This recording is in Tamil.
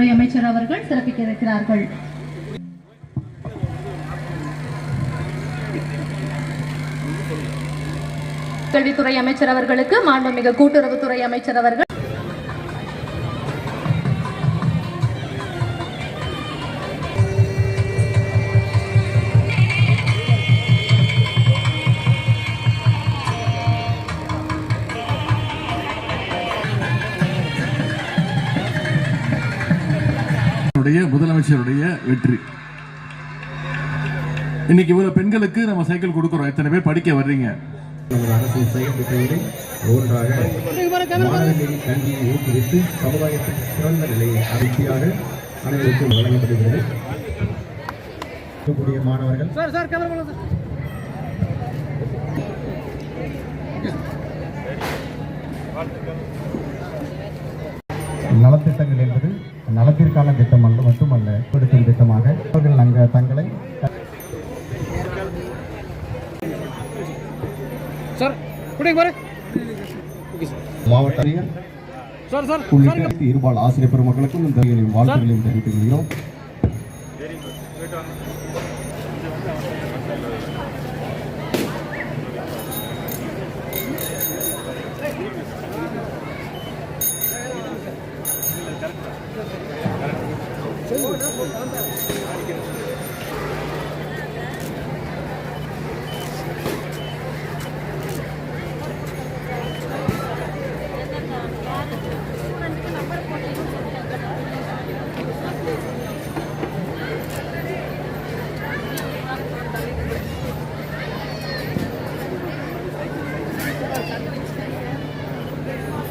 துறை அமைச்சர் அவர்கள் சிறப்பிக்க இருக்கிறார்கள். கல்வித்துறை அமைச்சர் அவர்களுக்கு மாண்புமிகு கூட்டுறவுத்துறை அமைச்சர் அவர்கள் உடைய முதலமைச்சருடைய வெற்றி. இன்னைக்கு இவ்வளவு பெண்களுக்கு நம்ம சைக்கிள் கொடுக்கிறோம். எத்தனை பேர் படிக்க வர்றீங்க? செயல்திட்டங்களை ஒன்றாக கல்வியை ஊக்குவித்து சமுதாயத்திற்கு சிறந்த நிலையை அரிசியாக அனைவருக்கும் வழங்கப்படுகிறது. இருக்கக்கூடிய மாணவர்கள். நலத்திட்டங்கள் என்பது நலத்திற்கான திட்டம் அல்ல மட்டுமல்ல கொடுக்கும் திட்டமாக அவர்கள் அங்கே தங்களை மாவட்ட உள்ளிட்ட இருபால் ஆசிரியர் பெருமக்களுக்கும் இந்த வாழ்த்துக்களையும் தெரிவித்துக் கொள்கிறோம். Hadi.